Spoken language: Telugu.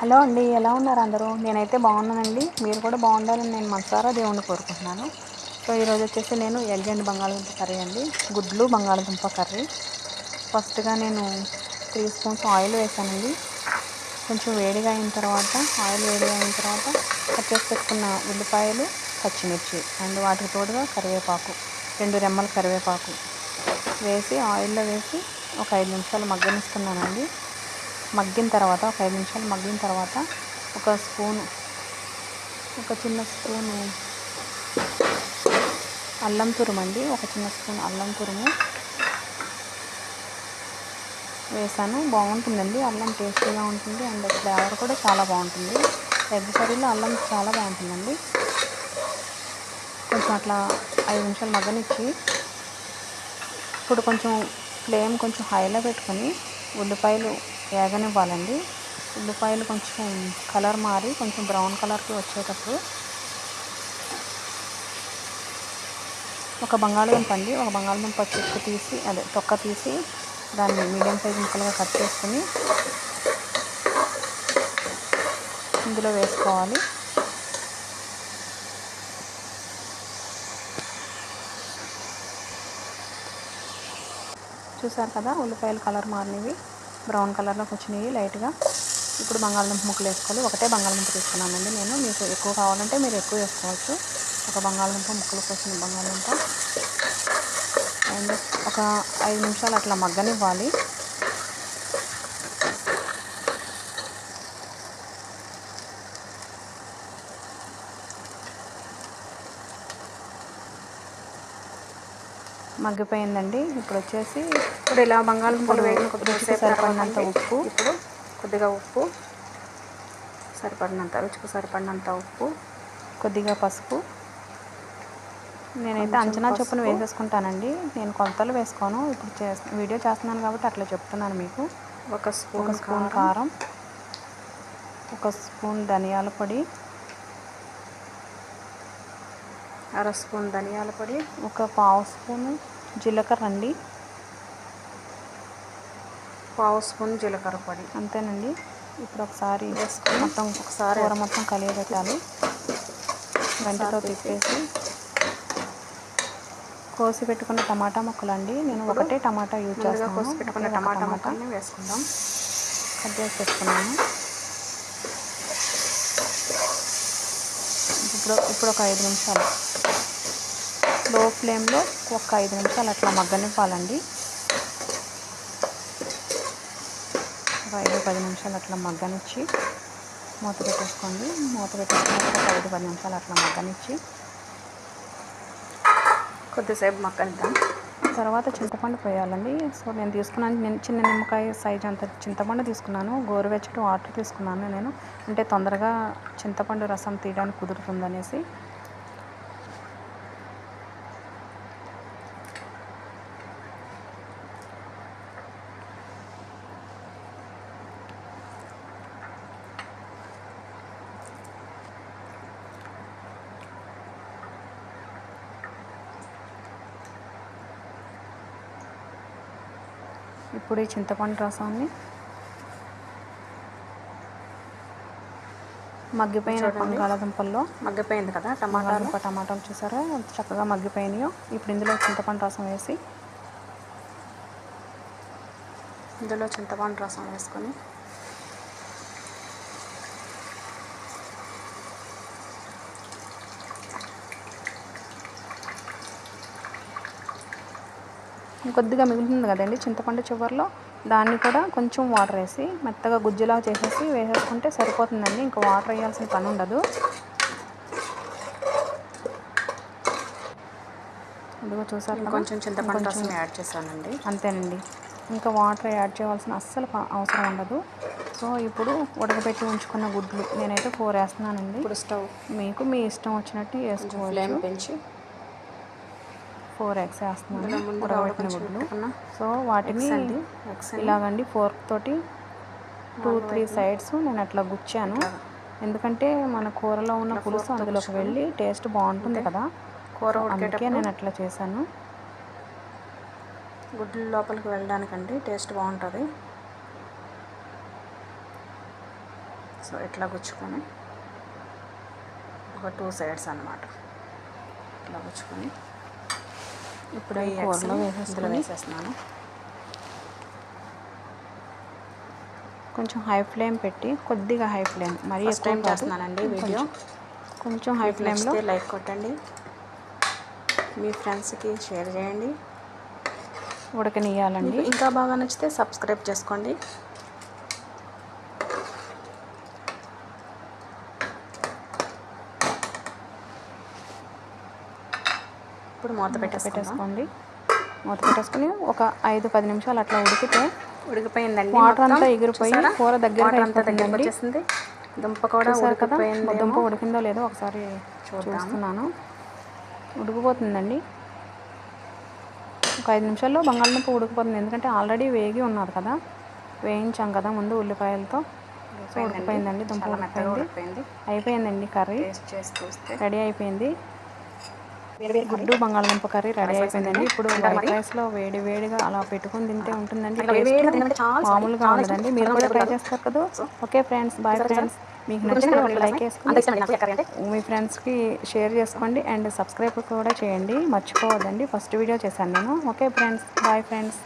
హలో అండి ఎలా ఉన్నారు అందరూ? నేనైతే బాగున్నానండి. మీరు కూడా బాగుండాలని నేను మనసారా దేవుణ్ణి కోరుకుంటున్నాను. సో ఈరోజు వచ్చేసి నేను ఎగ్ అండ్ బంగాళదుంప కర్రీ అండి. గుడ్లు బంగాళదుంప కర్రీ. ఫస్ట్గా నేను త్రీ స్పూన్స్ ఆయిల్ వేసానండి. కొంచెం వేడిగా అయిన తర్వాత ఆయిల్ వేడిగా అయిన తర్వాత కట్ చేసి పెట్టుకున్న ఉల్లిపాయలు పచ్చిమిర్చి అండ్ వాటికి తోడుగా కరివేపాకు రెండు రెమ్మల కరివేపాకు వేసి ఆయిల్లో వేసి ఒక ఐదు నిమిషాలు మగ్గనిస్తున్నానండి. మగ్గిన తర్వాత ఒక ఐదు నిమిషాలు మగ్గిన తర్వాత ఒక స్పూను ఒక చిన్న స్పూను అల్లం తురుము అండి. ఒక చిన్న స్పూన్ అల్లం తురుము వేసాను. బాగుంటుందండి. అల్లం టేస్టీగా ఉంటుంది. అండ్ ఫ్లేవర్ కూడా చాలా బాగుంటుంది. ఎగ్ కర్రీలో అల్లం చాలా బాగుంటుందండి. కొంచెం అట్లా ఐదు నిమిషాలు మగ్గనిచ్చి ఇప్పుడు కొంచెం ఫ్లేమ్ కొంచెం హైలో పెట్టుకొని ఉల్లిపాయలు వేగనివ్వాలండి. ఉల్లిపాయలు కొంచెం కలర్ మారి కొంచెం బ్రౌన్ కలర్కి వచ్చేటప్పుడు ఒక బంగాళదుంప అండి. ఒక బంగాళదుంప చెక్కు తీసి అదే తొక్క తీసి దాన్ని మీడియం సైజ్ ముక్కలుగా కట్ చేసుకుని ఇందులో వేసుకోవాలి. చూసారు కదా ఉల్లిపాయలు కలర్ మారినవి. బ్రౌన్ కలర్లోకి వచ్చినాయి లైట్గా. ఇప్పుడు బంగాళదుంప ముక్కలు వేసుకోవాలి. ఒకటే బంగాళదుంప తీసుకున్నానండి నేను. మీకు ఎక్కువ కావాలంటే మీరు ఎక్కువ వేసుకోవచ్చు. ఒక బంగాళదుంప ముక్కలకు వచ్చిన బంగాళదుంప. అండ్ ఒక ఐదు నిమిషాలు అట్లా మగ్గనివ్వాలి. మగ్గిపోయిందండి. ఇప్పుడు వచ్చేసి ఇప్పుడు ఇలా బంగాళదుంపలు వేగిన రుచికి సరిపడినంత ఉప్పు. ఇప్పుడు కొద్దిగా ఉప్పు సరిపడినంత రుచికి సరిపడినంత ఉప్పు కొద్దిగా పసుపు. నేనైతే అంచనా చొప్పున. వేసేసుకుంటానండి. నేను కొలతలు వేసుకోను. ఇప్పుడు వీడియో చేస్తున్నాను కాబట్టి అట్లా చెప్తున్నాను మీకు. ఒక ఒక స్పూన్ స్పూన్ కారం. కారం. ఒక స్పూన్ ధనియాల పొడి. అర స్పూన్ ధనియాల పొడి ఒక పావు స్పూను జీలకర్ర అండి. పావు స్పూన్ జీలకర్ర పొడి. అంతేనండి. ఇప్పుడు ఒకసారి వేసుకొని మొత్తం ఒకసారి కూర మొత్తం కలియబెట్టాలి. గంటతో తిప్పేసి కోసి పెట్టుకున్న టమాటా ముక్కలు అండి నేను ఒకటే టమాటా యూజ్ చేస్తాను. కోసి పెట్టుకున్న టమాటా. ముక్కల్ని వేసుకుందాం. కట్ చేసి పెట్టుకున్నాను. ఇప్పుడు ఇప్పుడు ఒక ఐదు నిమిషాలు. లో ఫ్లేమ్లో ఒక ఐదు నిమిషాలు అట్లా మగ్గనివ్వాలండి. ఒక ఐదు పది నిమిషాలు అట్లా మగ్గనిచ్చి మూత పెట్టేసుకోండి. మూత పెట్టేసుకుని ఒక ఐదు పది నిమిషాలు అట్లా మగ్గనిచ్చి కొద్దిసేపు మగ్గనిద్దాం. తర్వాత చింతపండు పోయాలండి. సో నేను తీసుకున్నాను. నేను చిన్న నిమ్మకాయ సైజ్ అంత చింతపండు తీసుకున్నాను. గోరువెచ్చటి వాటర్ తీసుకున్నాను నేను. అంటే తొందరగా చింతపండు రసం తీయడానికి కుదురుతుందనేసి. ఇప్పుడు ఈ చింతపండు రసాన్ని మగ్గిపోయిన. బంగాళాదుంపల్లో. మగ్గిపోయింది కదా టమాటాలు? టమాటాలు చూసారా? చక్కగా మగ్గిపోయినాయో. ఇప్పుడు ఇందులో చింతపండు రసం వేసి ఇందులో చింతపండు రసం వేసుకొని కొద్దిగా మిగులుతుంది కదండి చింతపండు చివరిలో. దాన్ని కూడా కొంచెం వాటర్ వేసి మెత్తగా గుజ్జులా చేసేసి వేసేసుకుంటే సరిపోతుందండి. ఇంకా వాటర్ వేయాల్సిన పని ఉండదు. ఇదిగో చూసారు? కొంచెం చింతపండు రసం యాడ్ చేశానండి. అంతేనండి. ఇంకా వాటర్ యాడ్ చేయాల్సిన అస్సలు అవసరం ఉండదు. సో ఇప్పుడు ఉడకబెట్టి ఉంచుకున్న గుడ్లు నేనైతే ఫోర్ వేస్తున్నానండి. ఇప్పుడు స్టవ్. మీకు మీ ఇష్టం వచ్చినట్టు వేసుకోవచ్చు. పెంచి ఫోర్ ఎగ్స్ వేస్తున్నాను. ఉడకబెట్టిన ఉడకబెట్టి గుడ్లు సో వాటిని. ఇలాగండి ఫోర్క్ తోటి టూ త్రీ. సైడ్స్ నేను అట్లా గుచ్చాను. ఎందుకంటే మన కూరలో ఉన్న పులుసు అందులోకి వెళ్ళి టేస్ట్ బాగుంటుంది. కదా. కూర అందుకే నేను అట్లా చేశాను. గుడ్లు లోపలికి వెళ్ళడానికండి. టేస్ట్ బాగుంటుంది. సో ఇట్లా గుచ్చుకొని ఒక టూ సైడ్స్ అన్నమాట. ఇట్లా గుచ్చుకొని. ఇప్పుడు కూరలో వేసేసుకొని వేసేస్తున్నాను. కొంచెం హై ఫ్లేమ్ పెట్టి కొద్దిగా హై ఫ్లేమ్ మరీ ఫస్ట్ టైం. చేస్తున్నానండి వీడియో. కొంచెం- హై ఫ్లేమ్లో లైక్ కొట్టండి. మీ ఫ్రెండ్స్కి షేర్ చేయండి. ఉడకనియాలండి ఇంకా బాగా నచ్చితే సబ్స్క్రైబ్ చేసుకోండి. ఇప్పుడు మూత పెట్టేసుకోండి. మూత పెట్టేసుకొని ఒక ఐదు పది నిమిషాలు అట్లా ఉడికితే ఉడికిపోయిందండి వాటర్. అంతా ఎగిరిపోయి? కూర అంతా అయిపోతుందండి. వచ్చేసింది దుంప కూడా ఉడికిపోయింది దుంప ఉడికిందో లేదో ఒకసారి చూస్తున్నాను. ఉడికిపోతుందండి. ఒక ఐదు నిమిషాల్లో బంగాళదుంప ఉడికిపోతుంది. ఎందుకంటే ఆల్రెడీ వేగి ఉన్నారు కదా. వేయించాం కదా ముందు ఉల్లిపాయలతో. సో ఉడికిపోయిందండి. దుంప ఉడికిపోయింది. అయిపోయిందండి కర్రీ. రెడీ అయిపోయింది. గుడ్డు బంగాళదుంప కర్రీ రెడీ అయిపోయిందండి. ఇప్పుడు వైట్ రైస్లో వేడి వేడిగా అలా పెట్టుకొని తింటే ఉంటుందండి. మామూలుగా ఉండదండి. మీరు కూడా ట్రై. చేస్తారు కదా? ఓకే ఫ్రెండ్స్ బాయ్ ఫ్రెండ్స్ మీకు నచ్చితే ఒక లైక్ అంటే? మీ ఫ్రెండ్స్కి షేర్ చేసుకోండి అండ్ సబ్స్క్రైబ్ కూడా చేయండి. మర్చిపోవద్దండి. ఫస్ట్ వీడియో చేశాను నేను. Okay friends bye friends